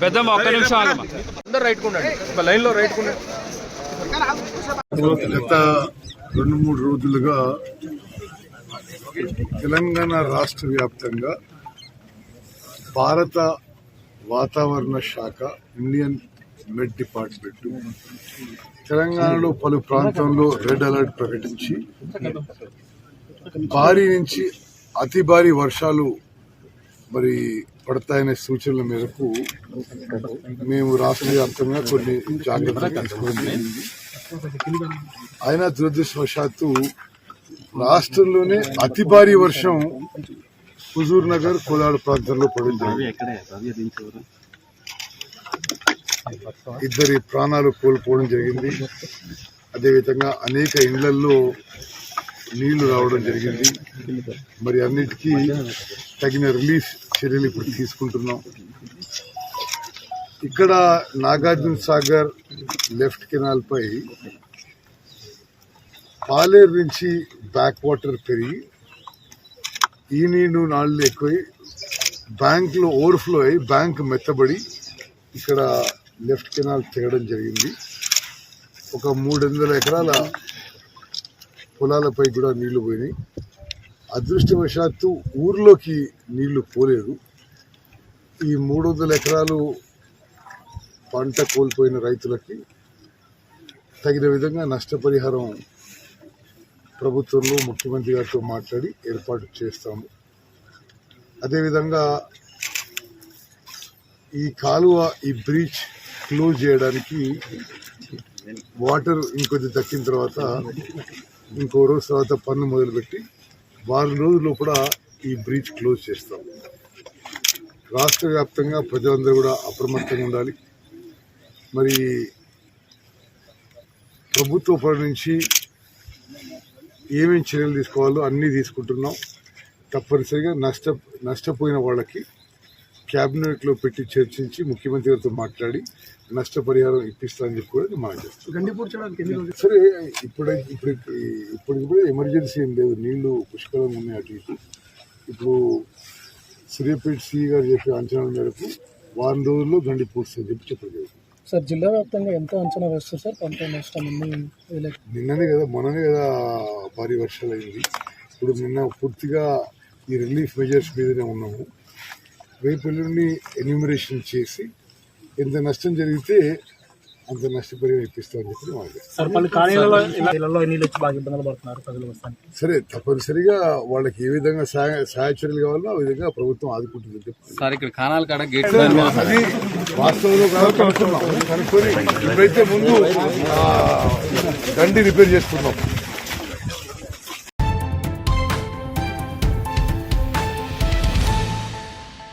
పెద్దమ్మ ఒక్క నిమిషం ఆగమ్మా. అందరు రైట్ ఉండండి. ఒక లైన్లో రైట్ ఉండండి. గత రెండు మూడు రోజులుగా తెలంగాణ రాష్ట్ర వ్యాప్తంగా భారత వాతావరణ శాఖ ఇండియన్ మెడ్ డిపార్ట్మెంట్ తెలంగాణలో పలు ప్రాంతంలో రెడ్ అలర్ట్ ప్రకటించి భారీ నుంచి అతి భారీ వర్షాలు మరి పడతాయనే సూచనల మేరకు మేము రాష్ట్ర వ్యాప్తంగా కొన్ని జాగ్రత్తలు తీసుకోవడం జరిగింది అయినా దురదృష్టవశాత్తు రాష్ట్రంలోనే అతి భారీ వర్షం హుజూర్ నగర్ కోలాడు ప్రాంతంలో పడింది ఇద్దరి ప్రాణాలు కోల్పోవడం జరిగింది. అదేవిధంగా అనేక ఇళ్ళలో నీళ్ళు రావడం జరిగింది. మరి అన్నిటికీ తగిన రిలీఫ్ చర్యలు ఇప్పుడు తీసుకుంటున్నాం. ఇక్కడ నాగార్జున సాగర్ లెఫ్ట్ కెనాల్పై పాలేరు నుంచి బ్యాక్ వాటర్ పెరిగి ఈ నీళ్ళు నాళ్ళు ఎక్కువై బ్యాంక్లో ఓవర్ఫ్లో అయి బ్యాంక్ మెత్తబడి ఇక్కడ లెఫ్ట్ కెనాల్ తెగడం జరిగింది. ఒక మూడు వందల ఎకరాల పొలాలపై కూడా నీళ్ళు పోయినాయి. అదృష్టవశాత్తు ఊర్లోకి నీళ్ళు పోలేదు. ఈ మూడు వందల ఎకరాలు పంట కోల్పోయిన రైతులకి తగిన విధంగా నష్టపరిహారం ప్రభుత్వంలో ముఖ్యమంత్రి గారితో మాట్లాడి ఏర్పాటు చేస్తాము. అదేవిధంగా ఈ కాలువ ఈ బ్రీచ్ క్లోజ్ చేయడానికి వాటర్ ఇంకొద్ది దక్కిన తర్వాత ఇంకో రోజు తర్వాత పన్ను మొదలుపెట్టి వారం రోజుల్లో కూడా ఈ బ్రిడ్జ్ క్లోజ్ చేస్తాం. రాష్ట్ర వ్యాప్తంగా ప్రజలందరూ కూడా అప్రమత్తంగా ఉండాలి. మరి ప్రభుత్వ పరి నుంచి ఏమేమి చర్యలు తీసుకోవాలో అన్నీ తీసుకుంటున్నాం. తప్పనిసరిగా నష్ట నష్టపోయిన వాళ్ళకి క్యాబినెట్లో పెట్టి చర్చించి ముఖ్యమంత్రి గారితో మాట్లాడి నష్టపరిహారం ఇప్పిస్తానని చెప్పి కూడా మనం చేస్తాం సరే ఇప్పుడు ఇప్పుడు ఇప్పటికిప్పుడు ఎమర్జెన్సీ ఏం లేదు. నీళ్ళు పుష్కలంగా ఉన్నాయి అటు ఇటు. ఇప్పుడు సూర్యాపేట సిఈ గారు చెప్పే అంచనాల మేరకు వారం రోజుల్లో గండి పూడ్చని చెప్పి చెప్పలేదు సార్ జిల్లా వ్యాప్తంగా ఎంత అంచనా వేస్తారు సార్? పంట నష్టం నిన్ననే కదా మొన్ననే కదా భారీ వర్షాలు అయింది. ఇప్పుడు నిన్న పూర్తిగా ఈ రిలీఫ్ మెజర్స్ మీదనే ఉన్నాము. రేపు ఎల్లుండి ఎన్యూమరేషన్ చేసి ఎంత నష్టం జరిగితే అంత నష్టపరిహారం ఇప్పిస్తామని చెప్పి వాళ్ళు సార్ తప్పనిసరిగా వాళ్ళకి ఏ విధంగా సహాయ సహాయ చర్యలు కావాలో ఆ విధంగా ప్రభుత్వం ఆదుకుంటుందని చెప్పి సార్ ఇక్కడ కానాల కాడ గేట్ అది వాస్తవంలో కనుక్కొని ఇప్పుడైతే ముందు దండి రిపేర్ చేసుకున్నాం